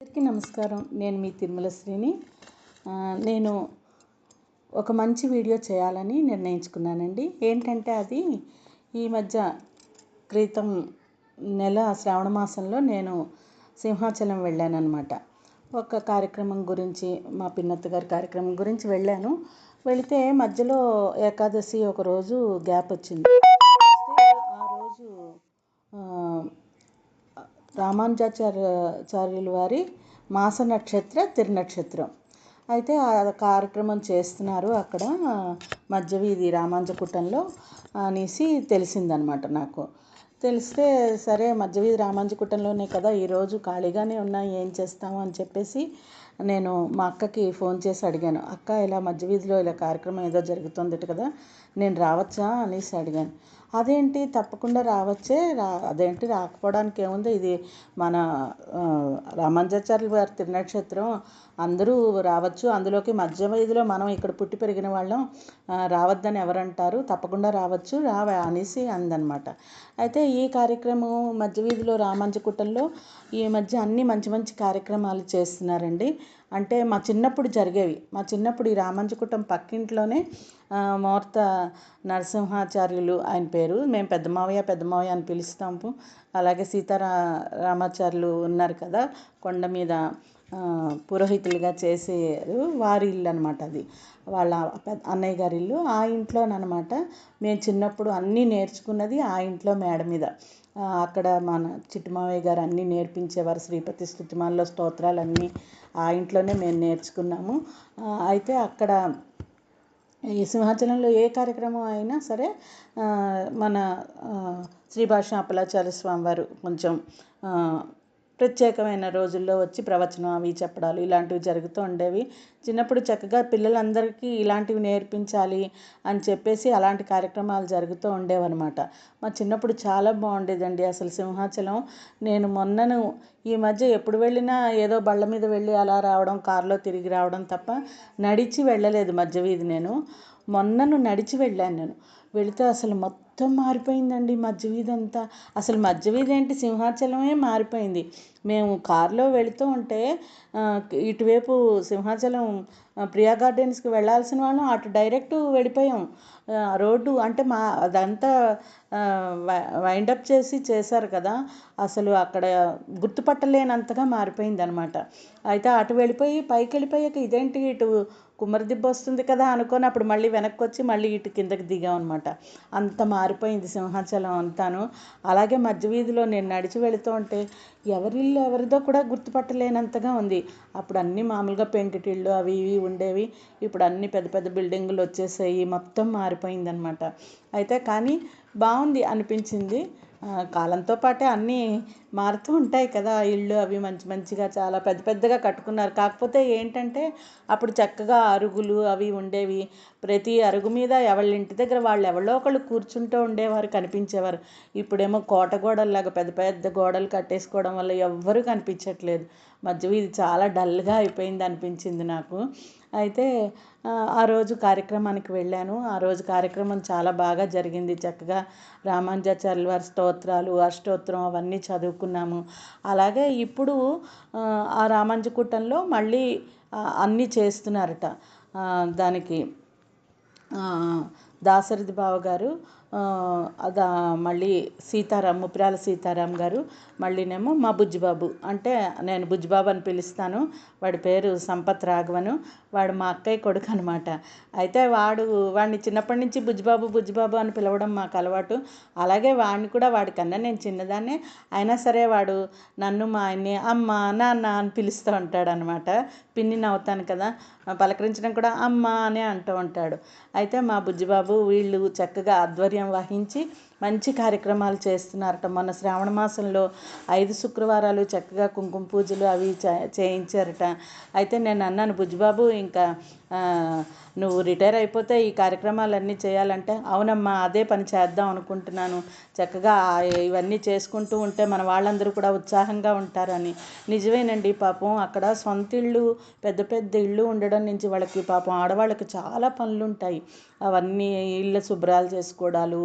అందరికీ నమస్కారం. నేను మీ తిరుమల శ్రీని. నేను ఒక మంచి వీడియో చేయాలని నిర్ణయించుకున్నానండి. ఏంటంటే అది ఈ మధ్య క్రితం నెల శ్రావణ మాసంలో నేను సింహాచలం వెళ్ళానన్నమాట. ఒక కార్యక్రమం గురించి మా పిన్నత్త గారి కార్యక్రమం గురించి వెళ్ళాను. వెళితే మధ్యలో ఏకాదశి ఒక రోజు గ్యాప్ వచ్చింది. రామానుజాచార్యుల వారి మాస నక్షత్ర తిరునక్షత్రం. అయితే ఆ కార్యక్రమం చేస్తున్నారు అక్కడ మధ్య వీధి రామాంజకుటంలో అనేసి తెలిసిందనమాట నాకు. తెలిస్తే సరే మధ్య వీధి రామాంజకుటంలోనే కదా ఈరోజు ఖాళీగానే ఉన్నా ఏం చేస్తాము అని చెప్పేసి నేను మా అక్కకి ఫోన్ చేసి అడిగాను. అక్క ఇలా మధ్య వీధిలో ఇలా కార్యక్రమం ఏదో జరుగుతుంది కదా నేను రావచ్చా అనేసి అడిగాను. అదేంటి? తప్పకుండా రావచ్చే. రా అదేంటి? రాకపోవడానికి ఏముంది? ఇది మన ఆ, గారి వారి తిరునక్షత్రం. అందరూ రావచ్చు. అందులోకి మధ్య వీధిలో మనం ఇక్కడ పుట్టి పెరిగిన వాళ్ళం రావద్దని ఎవరంటారు? తప్పకుండా రావచ్చు. రావా అనేసి అందనమాట. అయితే ఈ కార్యక్రమం మధ్య వీధిలో రామాంజకుట్టంలో ఈ మధ్య అన్ని మంచి మంచి కార్యక్రమాలు చేస్తున్నారండి. అంటే మా చిన్నప్పుడు జరిగేవి. మా చిన్నప్పుడు ఈ రామాంజకుట్టం పక్కింట్లోనే ఆ, మోర్త నరసింహాచార్యులు ఆయన పేరు. మేము పెద్ద మావయ్య పెద్ద మావయ్య అని పిలుస్తాము అలాగే సీతారా రామాచార్యులు ఉన్నారు కదా కొండ మీద పురోహితులుగా చేసేరు వారి ఇల్లు అనమాట అది. వాళ్ళ పెద్ద అన్నయ్య గారి ఇల్లు. ఆ ఇంట్లోనమాట మేము చిన్నప్పుడు అన్నీ నేర్చుకున్నది ఆ ఇంట్లో మేడ మీద. అక్కడ మన చిట్టుమావయ్య గారు అన్నీ నేర్పించేవారు. శ్రీపతి స్థుతిమాల్లో స్తోత్రాలన్నీ ఆ ఇంట్లోనే మేము నేర్చుకున్నాము. అయితే అక్కడ ఈ సింహాచలంలో ఏ కార్యక్రమం అయినా సరే మన ఆ, శ్రీ భాష అప్పలాచార్య స్వామి వారు కొంచెం ప్రత్యేకమైన రోజుల్లో వచ్చి ప్రవచనం అవి చెప్పడాలు ఇలాంటివి జరుగుతూ ఉండేవి. చిన్నప్పుడు చక్కగా పిల్లలందరికీ ఇలాంటివి నేర్పించాలి అని చెప్పేసి అలాంటి కార్యక్రమాలు జరుగుతూ ఉండేవన్నమాట. మా చిన్నప్పుడు చాలా బాగుండేదండి అసలు సింహాచలం. నేను మొన్నను ఈ మధ్య ఎప్పుడు వెళ్ళినా ఏదో బళ్ళ మీద వెళ్ళి అలా రావడం కారులో తిరిగి రావడం తప్ప నడిచి వెళ్ళలేదు మధ్య వీధి నేను. మొన్నను నడిచి వెళ్ళాను నేను. వెళితే అసలు మొత్తం మారిపోయిందండి మధ్య వీధి అంతా అసలు మధ్య వీధి ఏంటి సింహాచలమే మారిపోయింది. మేము కారులో వెళుతూ ఉంటే ఇటువైపు సింహాచలం ప్రియా గార్డెన్స్కి వెళ్ళాల్సిన వాళ్ళం అటు డైరెక్ట్ వెళ్ళిపోయాం. రోడ్డు అంటే మా అదంతా వైండప్ చేసి చేశారు కదా. అసలు అక్కడ గుర్తుపట్టలేనంతగా మారిపోయింది అనమాట అయితే అటు వెళ్ళిపోయి పైకి వెళ్ళిపోయాక ఇదేంటి ఇటు కుమ్మరిదిబ్బ వస్తుంది కదా అనుకొని అప్పుడు మళ్ళీ వెనక్కి వచ్చి మళ్ళీ ఇటు కిందకి దిగాం అనమాట అంత మారిపోయింది సింహాచలం అంతాను. అలాగే మధ్య వీధిలో నేను నడిచి వెళుతూ ఉంటే ఎవరిల్లు ఎవరిదో కూడా గుర్తుపట్టలేనంతగా ఉంది. అప్పుడు అన్నీ మామూలుగా పెంకుటిళ్ళు అవి ఇవి ఉండేవి. ఇప్పుడు అన్ని పెద్ద పెద్ద బిల్డింగులు వచ్చేసాయి. మొత్తం మారిపోయిందనమాట అయితే కానీ బాగుంది అనిపించింది. కాలంతో పాటే అన్నీ మారుతూ ఉంటాయి కదా. ఇళ్ళు అవి మంచి మంచిగా చాలా పెద్ద పెద్దగా కట్టుకున్నారు. కాకపోతే ఏంటంటే అప్పుడు చక్కగా అరుగులు అవి ఉండేవి. ప్రతి అరుగు మీద ఎవళ్ళ ఇంటి దగ్గర వాళ్ళు ఎవరో ఒకళ్ళు కూర్చుంటూ ఉండేవారు కనిపించేవారు. ఇప్పుడేమో కోట గోడల్లాగా పెద్ద పెద్ద గోడలు కట్టేసుకోవడం వల్ల ఎవ్వరూ కనిపించట్లేదు. మధ్య ఇది చాలా డల్గా అయిపోయింది అనిపించింది నాకు. అయితే ఆ, రోజు కార్యక్రమానికి వెళ్ళాను. ఆ రోజు కార్యక్రమం చాలా బాగా జరిగింది. చక్కగా రామానుజాచార్యుల వారి స్తోత్రాలు అష్టోత్తరం అవన్నీ చదువుకున్నాము. అలాగే ఇప్పుడు ఆ, ఆ రామాంజకుట్టంలో మళ్ళీ అన్నీ చేస్తున్నారట. దానికి దాశరథి బావ గారు అదా మళ్ళీ సీతారాం ముప్పిరాల సీతారాం గారు మళ్ళీనేమో మా బుజ్జిబాబు. అంటే నేను బుజ్జిబాబు అని పిలుస్తాను. వాడి పేరు సంపత్ రాఘవను. వాడు మా అక్కయ్య కొడుకు అనమాట అయితే వాడు వాడిని చిన్నప్పటి నుంచి బుజ్జిబాబు బుజ్జిబాబు అని పిలవడం మాకు అలవాటు. అలాగే వాడిని కూడా వాడికన్నా నేను చిన్నదాన్నే అయినా సరే వాడు నన్ను మా ఆయన్ని అమ్మ నాన్న అని పిలుస్తూ ఉంటాడు అనమాట పిన్ని నవ్వుతాను కదా. పలకరించడం కూడా అమ్మ అనే అంటూ ఉంటాడు. అయితే మా బుజ్జిబాబు వీళ్ళు చక్కగా ఆధ్వర్యం వహించి మంచి కార్యక్రమాలు చేస్తున్నారట. మొన్న శ్రావణ మాసంలో ఐదు శుక్రవారాలు చక్కగా కుంకుమ పూజలు అవి చే- చేయించారట. అయితే నేను అన్నాను బుజ్జిబాబు ఇంకా నువ్వు రిటైర్ అయిపోతే ఈ కార్యక్రమాలన్నీ చేయాలంటే అవునమ్మా అదే పని చేద్దాం అనుకుంటున్నాను. చక్కగా ఇవన్నీ చేసుకుంటూ ఉంటే మన వాళ్ళందరూ కూడా ఉత్సాహంగా ఉంటారని. నిజమేనండి పాపం. అక్కడ సొంత ఇళ్ళు పెద్ద పెద్ద ఇళ్ళు ఉండడం నుంచి వాళ్ళకి పాపం ఆడవాళ్ళకి చాలా పనులు ఉంటాయి అవన్నీ ఇళ్ళ శుభ్రాలు చేసుకోవడాలు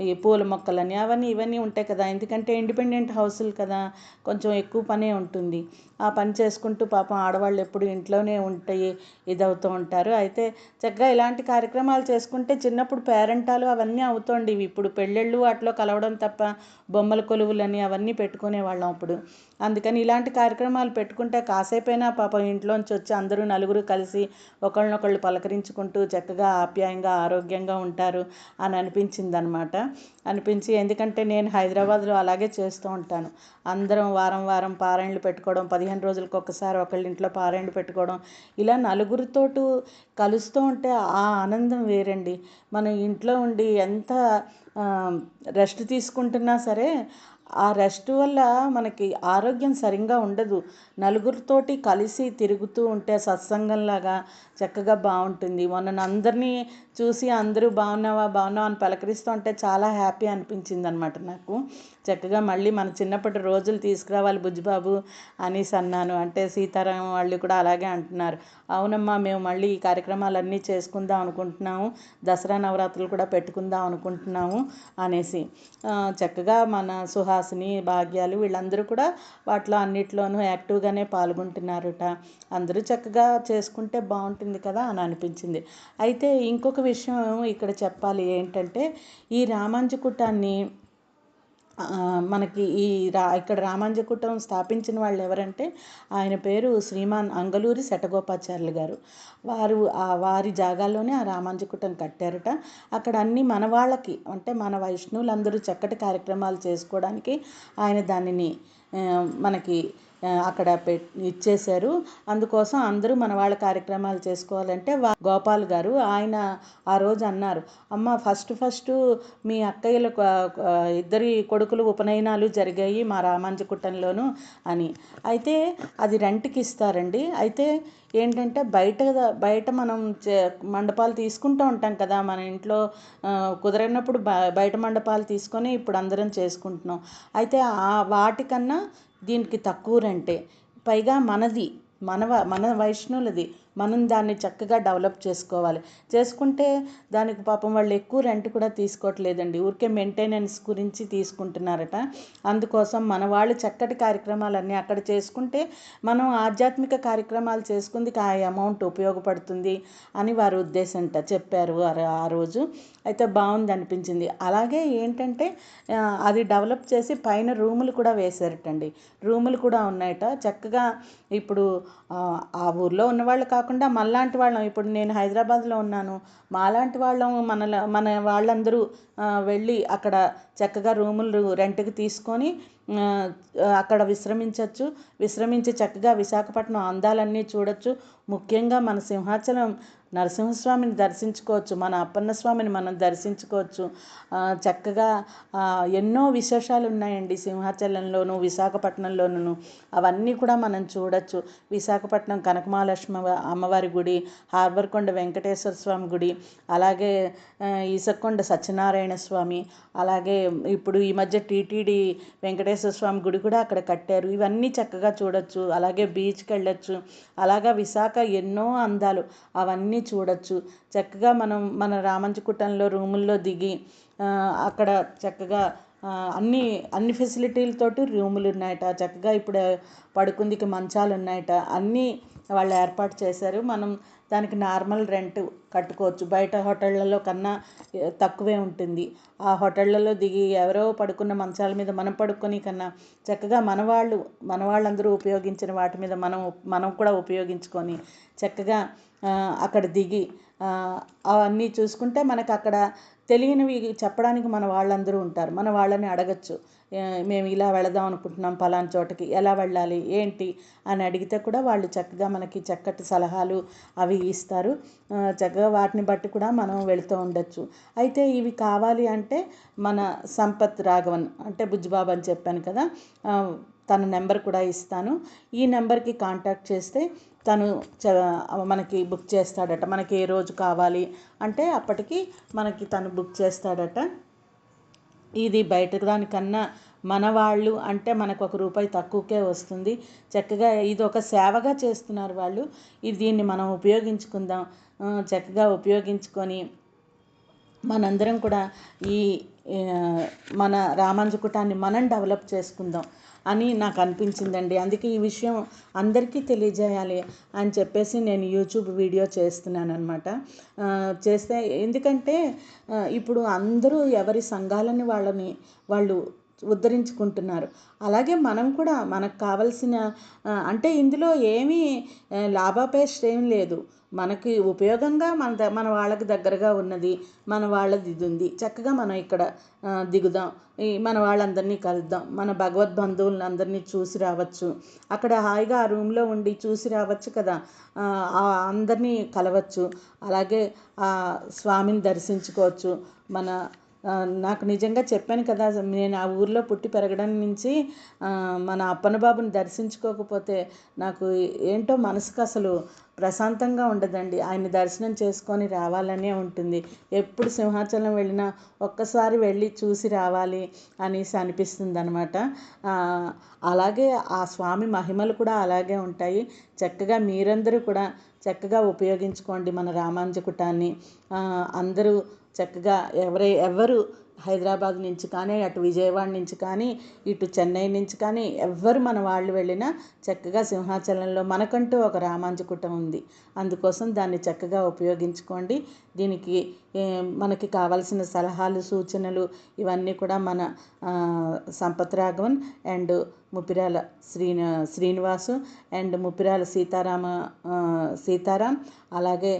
ఈ పూల పూల మొక్కలని అవన్నీ ఇవన్నీ ఉంటాయి కదా. ఎందుకంటే ఇండిపెండెంట్ హౌసులు కదా. కొంచెం ఎక్కువ పనే ఉంటుంది. ఆ పని చేసుకుంటూ పాపం ఆడవాళ్ళు ఎప్పుడు ఇంట్లోనే ఉంటాయి ఇదవుతూ ఉంటారు. అయితే చక్కగా ఇలాంటి కార్యక్రమాలు చేసుకుంటే చిన్నప్పుడు పేరెంటాలు అవన్నీ అవుతుండేవి ఇప్పుడు పెళ్ళిళ్ళు వాటిలో కలవడం తప్ప బొమ్మల కొలువులని అవన్నీ పెట్టుకునే వాళ్ళం అప్పుడు. అందుకని ఇలాంటి కార్యక్రమాలు పెట్టుకుంటే కాసేపైనా పాపం ఇంట్లోంచి వచ్చి అందరూ నలుగురు కలిసి ఒకళ్ళనొకళ్ళు పలకరించుకుంటూ చక్కగా ఆప్యాయంగా ఆరోగ్యంగా ఉంటారు అని అనిపించింది అనమాట అనిపించి ఎందుకంటే నేను హైదరాబాద్లో అలాగే చేస్తూ ఉంటాను. అందరం వారం వారం పారాయణలు పెట్టుకోవడం పదిహేను రోజులకు ఒకసారి ఒకళ్ళ ఇంట్లో పారాయణలు పెట్టుకోవడం ఇలా నలుగురితోటి కలుస్తూ ఉంటే ఆ ఆనందం వేరండి. మనం ఇంట్లో ఉండి ఎంత రెస్ట్ తీసుకుంటున్నా సరే ఆ రెస్ట్ వల్ల మనకి ఆరోగ్యం సరిగ్గా ఉండదు. నలుగురితోటి కలిసి తిరుగుతూ ఉంటే సత్సంగంలాగా చక్కగా బాగుంటుంది. మొన్న అందరినీ చూసి అందరూ బాగున్నావా బాగున్నావా అని పలకరిస్తూ ఉంటే చాలా హ్యాపీ అనిపించింది అనమాట నాకు. చక్కగా మళ్ళీ మన చిన్నప్పటి రోజులు తీసుకురావాలి బుజ్జిబాబు అనేసి అన్నాను. అంటే సీతారాం వాళ్ళు కూడా అలాగే అంటున్నారు. అవునమ్మా మేము మళ్ళీ ఈ కార్యక్రమాలన్నీ చేసుకుందాం అనుకుంటున్నాము. దసరా నవరాత్రులు కూడా పెట్టుకుందాం అనుకుంటున్నాము అనేసి. చక్కగా మన సుహా హాసిని భాగ్యాలు వీళ్ళందరూ కూడా వాటిలో అన్నిట్లోనూ యాక్టివ్గానే పాల్గొంటున్నారట. అందరూ చక్కగా చేసుకుంటే బాగుంటుంది కదా అని అనిపించింది. అయితే ఇంకొక విషయం ఇక్కడ చెప్పాలి ఏంటంటే ఈ రామాంజకుటాన్ని మనకి ఈ రా ఇక్కడ రామాంజకుటం స్థాపించిన వాళ్ళు ఎవరంటే ఆయన పేరు శ్రీమాన్ అంగలూరి శటగోపాచార్యులు గారు. వారు ఆ వారి జాగాలోనే ఆ రామాంజకుటం కట్టారట. అక్కడ అన్ని మన వాళ్ళకి అంటే మన వైష్ణవులందరూ చక్కటి కార్యక్రమాలు చేసుకోవడానికి ఆయన దానిని మనకి అక్కడ పె ఇచ్చేశారు. అందుకోసం అందరూ మన వాళ్ళ కార్యక్రమాలు చేసుకోవాలంటే గోపాల్ గారు ఆయన ఆ రోజు అన్నారు. అమ్మ ఫస్ట్ ఫస్ట్ మీ అక్కయ్యల ఇద్దరి కొడుకులు ఉపనయనాలు జరిగాయి మా రామాంజకుట్టంలోను అని. అయితే అది రెంట్కి ఇస్తారండి. అయితే ఏంటంటే బయట బయట మనం మండపాలు తీసుకుంటూ ఉంటాం కదా మన ఇంట్లో కుదరనప్పుడు బయట మండపాలు తీసుకొని ఇప్పుడు అందరం చేసుకుంటున్నాం. అయితే ఆ వాటికన్నా దీనికి తక్కువ రెంటే పైగా మనది మన మన వైష్ణవులది మనం దాన్ని చక్కగా డెవలప్ చేసుకోవాలి. చేసుకుంటే దానికి పాపం వాళ్ళు ఎక్కువ రెంట్ కూడా తీసుకోవట్లేదండి. ఊరికే మెయింటెనెన్స్ గురించి తీసుకుంటున్నారట. అందుకోసం మన వాళ్ళు చక్కటి కార్యక్రమాలన్నీ అక్కడ చేసుకుంటే మనం ఆధ్యాత్మిక కార్యక్రమాలు చేసుకుంది ఆ అమౌంట్ ఉపయోగపడుతుంది అని వారి ఉద్దేశంట చెప్పారు ఆ రోజు. అయితే బాగుంది అనిపించింది. అలాగే ఏంటంటే అది డెవలప్ చేసి పైన రూములు కూడా వేశారటండి. రూములు కూడా ఉన్నాయట. చక్కగా ఇప్పుడు ఆ ఊర్లో ఉన్నవాళ్ళు కాకుండా కాకుండా మనలాంటి వాళ్ళం. ఇప్పుడు నేను హైదరాబాద్లో ఉన్నాను. మాలాంటి వాళ్ళం మన మన వాళ్ళందరూ వెళ్ళి అక్కడ చక్కగా రూములు రెంట్కి తీసుకొని అక్కడ విశ్రమించవచ్చు విశ్రమించి చక్కగా విశాఖపట్నం అందాలన్నీ చూడవచ్చు ముఖ్యంగా మన సింహాచలం నరసింహస్వామిని దర్శించుకోవచ్చు. మన అప్పన్న స్వామిని మనం దర్శించుకోవచ్చు. చక్కగా ఎన్నో విశేషాలు ఉన్నాయండి సింహాచలంలోను విశాఖపట్నంలోను. అవన్నీ కూడా మనం చూడొచ్చు. విశాఖపట్నం కనకమహాలక్ష్మి అమ్మవారి గుడి హార్బర్కొండ వెంకటేశ్వర స్వామి గుడి అలాగే ఈసక్కొండ సత్యనారాయణ స్వామి అలాగే ఇప్పుడు ఈ మధ్య టీటీడీ వెంకటేశ్వర స్వామి గుడి కూడా అక్కడ కట్టారు. ఇవన్నీ చక్కగా చూడొచ్చు. అలాగే బీచ్కి వెళ్ళొచ్చు. అలాగా విశాఖ ఎన్నో అందాలు అవన్నీ చూడొచ్చు. చక్కగా మనం మన రామంచకుట్టంలో రూముల్లో దిగి అక్కడ చక్కగా అన్ని అన్ని ఫెసిలిటీలతోటి రూములు ఉన్నాయట. చక్కగా ఇప్పుడు పడుకుందికి మంచాలు ఉన్నాయట. అన్నీ వాళ్ళు ఏర్పాటు చేశారు. మనం దానికి నార్మల్ రెంట్ కట్టుకోవచ్చు. బయట హోటళ్ళలో కన్నా తక్కువే ఉంటుంది. ఆ హోటళ్ళలో దిగి ఎవరో పడుకున్న మంచాల మీద మనం పడుకొని కన్నా చక్కగా మన వాళ్ళు మన వాళ్ళందరూ ఉపయోగించిన వాటి మీద మనం మనం కూడా ఉపయోగించుకొని చక్కగా అక్కడ దిగి అవన్నీ చూసుకుంటే మనకు అక్కడ తెలియనివి చెప్పడానికి మన వాళ్ళందరూ ఉంటారు. మన వాళ్ళని అడగచ్చు. మేము ఇలా వెళదాం అనుకుంటున్నాం పలానా చోటకి ఎలా వెళ్ళాలి ఏంటి అని అడిగితే కూడా వాళ్ళు చక్కగా మనకి చక్కటి సలహాలు అవి ఇస్తారు. చక్కగా వాటిని బట్టి కూడా మనం వెళుతూ ఉండొచ్చు. అయితే ఇవి కావాలి అంటే మన సంపత్ రాఘవన్ అంటే బుజ్జిబాబు అని చెప్పాను కదా తన నెంబర్ కూడా ఇస్తాను. ఈ నెంబర్కి కాంటాక్ట్ చేస్తే తను మనకి బుక్ చేస్తాడట మనకి ఏ రోజు కావాలి అంటే అప్పటికి మనకి తను బుక్ చేస్తాడట. ఇది బయట దానికన్నా మన వాళ్ళు అంటే మనకు ఒక రూపాయి తక్కువకే వస్తుంది. చక్కగా ఇది ఒక సేవగా చేస్తున్నారు వాళ్ళు. ఇది దీన్ని మనం ఉపయోగించుకుందాం. చక్కగా ఉపయోగించుకొని మనందరం కూడా ఈ మన రామాంజకుటాన్ని మనం డెవలప్ చేసుకుందాం. అని నాకు అనిపించిందండి. అందుకే ఈ విషయం అందరికీ తెలియజేయాలి అని చెప్పేసి నేను యూట్యూబ్ వీడియో చేస్తున్నాను అనమాట చేస్తే ఎందుకంటే ఇప్పుడు అందరూ ఎవరి సంఘాలని వాళ్ళని వాళ్ళు ఉద్ధరించుకుంటున్నారు. అలాగే మనం కూడా మనకు కావలసిన అంటే ఇందులో ఏమీ లాభాపేక్ష ఏం లేదు. మనకి ఉపయోగంగా మన ద మన వాళ్ళకి దగ్గరగా ఉన్నది మన వాళ్ళది ఇది ఉంది. చక్కగా మనం ఇక్కడ దిగుదాం. ఈ మన వాళ్ళందరినీ కలుద్దాం. మన భగవద్ బంధువులను అందరినీ చూసి రావచ్చు. అక్కడ హాయిగా ఆ రూమ్లో ఉండి చూసి రావచ్చు కదా. అందరినీ కలవచ్చు. అలాగే ఆ స్వామిని దర్శించుకోవచ్చు. మన నాకు నిజంగా చెప్పాను కదా నేను ఆ ఊర్లో పుట్టి పెరగడం నుంచి మన అప్పన్న బాబుని దర్శించుకోకపోతే నాకు ఏంటో మనసుకు అసలు ప్రశాంతంగా ఉండదండి. ఆయన దర్శనం చేసుకొని రావాలనే ఉంటుంది. ఎప్పుడు సింహాచలం వెళ్ళినా ఒక్కసారి వెళ్ళి చూసి రావాలి అనేసి అనిపిస్తుంది అనమాట అలాగే ఆ స్వామి మహిమలు కూడా అలాగే ఉంటాయి. చక్కగా మీరందరూ కూడా చక్కగా ఉపయోగించుకోండి మన రామాంజకుటాన్ని అందరూ చక్కగా ఎవరై ఎవరు హైదరాబాద్ నుంచి కానీ అటు విజయవాడ నుంచి కానీ ఇటు చెన్నై నుంచి కానీ ఎవ్వరు మన వాళ్ళు వెళ్ళినా చక్కగా సింహాచలంలో మనకంటూ ఒక రామాంజకుటం ఉంది. అందుకోసం దాన్ని చక్కగా ఉపయోగించుకోండి. దీనికి మనకి కావాల్సిన సలహాలు సూచనలు ఇవన్నీ కూడా మన సంపత్ రాఘవన్ అండ్ ముప్పిరాల శ్రీని శ్రీనివాసు అండ్ ముప్పిరాల సీతారామ సీతారాం. అలాగే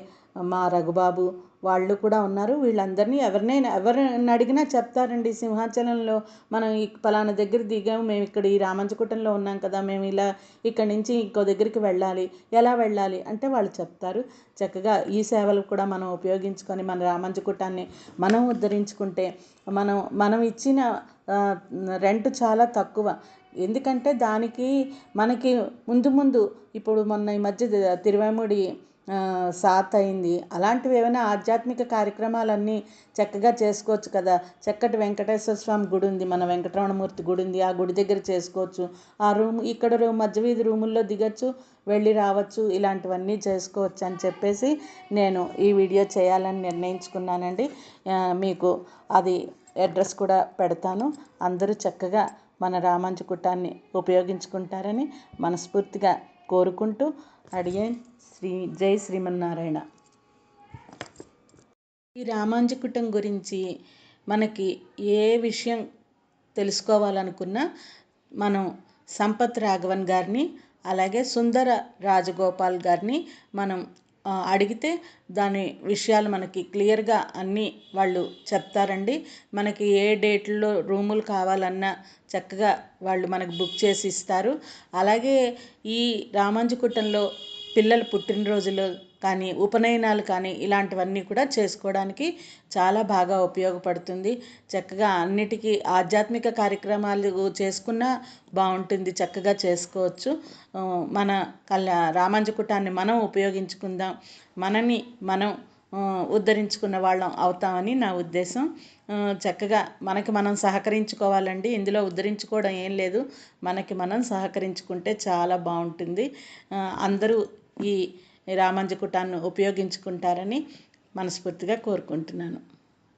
మా రఘుబాబు వాళ్ళు కూడా ఉన్నారు. వీళ్ళందరినీ ఎవరినైనా ఎవరిని అడిగినా చెప్తారండి. సింహాచలంలో మనం ఈ పలానా దగ్గర దిగాము. మేము ఇక్కడ ఈ రామంచకుటంలో ఉన్నాం కదా. మేము ఇలా ఇక్కడి నుంచి ఇంకో దగ్గరికి వెళ్ళాలి. ఎలా వెళ్ళాలి అంటే వాళ్ళు చెప్తారు. చక్కగా ఈ సేవలు కూడా మనం ఉపయోగించుకొని మన రామంచకుటాన్ని మనం ఉద్ధరించుకుంటే మనం మనం ఇచ్చిన రెంట్ చాలా తక్కువ. ఎందుకంటే దానికి మనకి ముందు ముందు ఇప్పుడు మొన్న ఈ మధ్య తిరువేముడి సాత్ అయింది అలాంటివి ఏమైనా ఆధ్యాత్మిక కార్యక్రమాలన్నీ చక్కగా చేసుకోవచ్చు కదా. చక్కటి వెంకటేశ్వర స్వామి గుడి ఉంది మన వెంకటరమణమూర్తి గుడి ఉంది ఆ గుడి దగ్గర చేసుకోవచ్చు. ఆ రూమ్ ఇక్కడ రూమ్ మధ్య వీధి రూముల్లో దిగచ్చు వెళ్ళి రావచ్చు ఇలాంటివన్నీ చేసుకోవచ్చు అని చెప్పేసి నేను ఈ వీడియో చేయాలని నిర్ణయించుకున్నానండి. మీకు అది అడ్రస్ కూడా పెడతాను. అందరూ చక్కగా మన రామాంజకుటాన్ని ఉపయోగించుకుంటారని మనస్ఫూర్తిగా కోరుకుంటూ అడిగే శ్రీ జై శ్రీమన్నారాయణ. ఈ రామాంజకుటం గురించి మనకి ఏ విషయం తెలుసుకోవాలనుకున్నా మనం సంపత్ రాఘవన్ గారిని అలాగే సుందర రాజగోపాల్ గారిని మనం అడిగితే దాని విషయాలు మనకి క్లియర్గా అన్నీ వాళ్ళు చెప్తారండి. మనకి ఏ డేట్లో రూములు కావాలన్నా చక్కగా వాళ్ళు మనకు బుక్ చేసి ఇస్తారు. అలాగే ఈ రామాంజకుట్టంలో పిల్లల పుట్టినరోజులు కానీ ఉపనయనాలు కానీ ఇలాంటివన్నీ కూడా చేసుకోవడానికి చాలా బాగా ఉపయోగపడుతుంది. చక్కగా అన్నిటికీ ఆధ్యాత్మిక కార్యక్రమాలు చేసుకున్నా బాగుంటుంది. చక్కగా చేసుకోవచ్చు. మన కళ్యా రామాంజకుటాన్ని మనం ఉపయోగించుకుందాం. మనని మనం ఉద్ధరించుకున్న వాళ్ళం అవుతామని నా ఉద్దేశం. చక్కగా మనకి మనం సహకరించుకోవాలండి. ఇందులో ఉద్ధరించుకోవడం ఏం లేదు. మనకి మనం సహకరించుకుంటే చాలా బాగుంటుంది. అందరూ ఈ రామంజకుటాన్ని ఉపయోగించుకుంటారని మనస్ఫూర్తిగా కోరుకుంటున్నాను.